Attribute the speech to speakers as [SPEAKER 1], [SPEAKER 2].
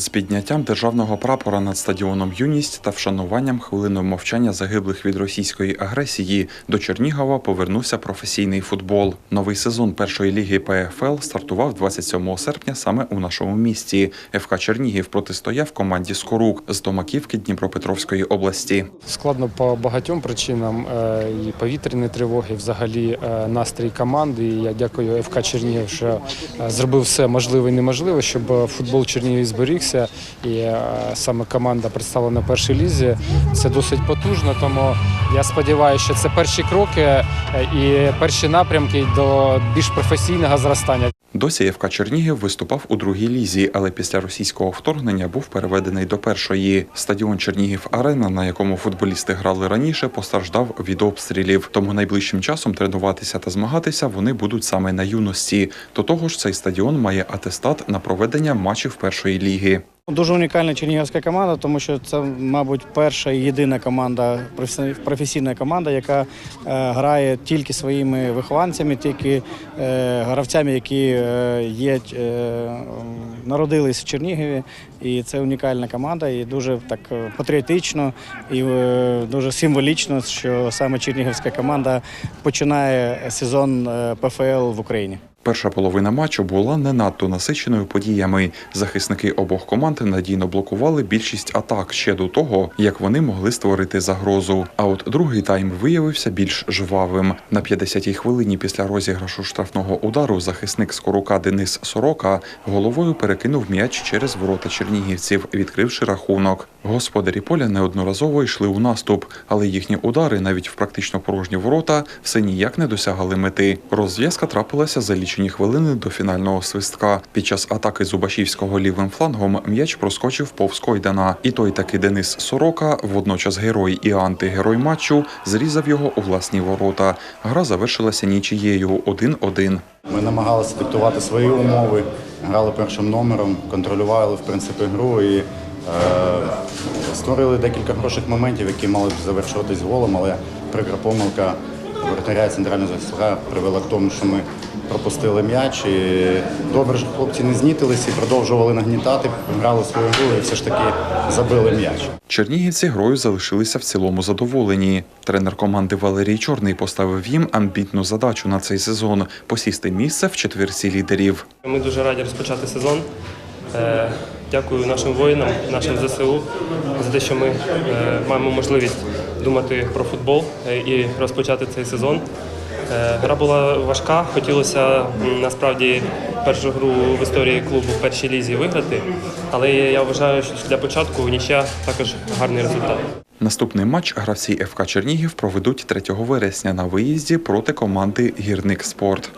[SPEAKER 1] З підняттям державного прапора над стадіоном Юність та вшануванням хвилиною мовчання загиблих від російської агресії до Чернігова повернувся професійний футбол. Новий сезон першої ліги ПФЛ стартував 27 серпня саме у нашому місті. ФК Чернігів протистояв команді Скорук з Томаківки Дніпропетровської області.
[SPEAKER 2] Складно по багатьом причинам е, і повітряні тривоги, взагалі е, настрій команди. І я дякую ФК Чернігів, що е, зробив все можливе і неможливе, щоб футбол Чернігів зберігся. І е, саме команда представлена в першій лізі. Це досить потужно. Тому я сподіваюся, що це перші кроки е, і перші напрямки до більш професійного зростання.
[SPEAKER 1] Досі ФК Чернігів виступав у другій лізі, але після російського вторгнення був переведений до першої. Стадіон Чернігів Арена, на якому футболісти грали раніше, постраждав від обстрілів. Тому найближчим часом тренуватися та змагатися вони будуть саме на юності. До того ж, цей стадіон має атестат на проведення матчів першої ліги.
[SPEAKER 3] Дуже унікальна чернігівська команда, тому що це, мабуть, перша і єдина команда, професійна команда, яка е, грає тільки своїми вихованцями, тільки е, гравцями, які е, є, народились в Чернігові. І це унікальна команда, і дуже так патріотично і дуже символічно, що саме чернігівська команда починає сезон ПФЛ в Україні.
[SPEAKER 1] Перша половина матчу була не надто насиченою подіями. Захисники обох команд надійно блокували більшість атак ще до того, як вони могли створити загрозу. А от другий тайм виявився більш жвавим. На 50-й хвилині після розіграшу штрафного удару захисник скорука Денис Сорока головою перекинув м'яч через ворота чернігівців, відкривши рахунок. Господарі поля неодноразово йшли у наступ, але їхні удари навіть в практично порожні ворота все ніяк не досягали мети. Розв'язка трапилася за лічені хвилини до фінального свистка. Під час атаки Зубашівського лівим флангом м'яч проскочив повз Койдана. І той таки Денис Сорока, водночас герой і антигерой матчу, зрізав його у власні ворота. Гра завершилася нічією 1-1.
[SPEAKER 4] Ми намагалися диктувати свої умови, грали першим номером, контролювали в принципі гру і е, створили декілька хороших моментів, які мали б завершуватись голом, але прикра помилка воротаря і центрального захисника привела к тому, що ми пропустили м'яч. І добре, що хлопці не знітились і продовжували нагнітати, грали свою гру і все ж таки забили м'яч.
[SPEAKER 1] Чернігівці грою залишилися в цілому задоволені. Тренер команди Валерій Чорний поставив їм амбітну задачу на цей сезон посісти місце в четвірці лідерів.
[SPEAKER 5] Ми дуже раді розпочати сезон. Е, Дякую нашим воїнам, нашим ЗСУ за те, що ми е, маємо можливість думати про футбол е, і розпочати цей сезон. Е, Гра була важка. Хотілося насправді першу гру в історії клубу в першій лізі виграти, але я вважаю, що для початку нічия також гарний результат.
[SPEAKER 1] Наступний матч гравці ФК Чернігів проведуть 3 вересня на виїзді проти команди Гірник Спорт.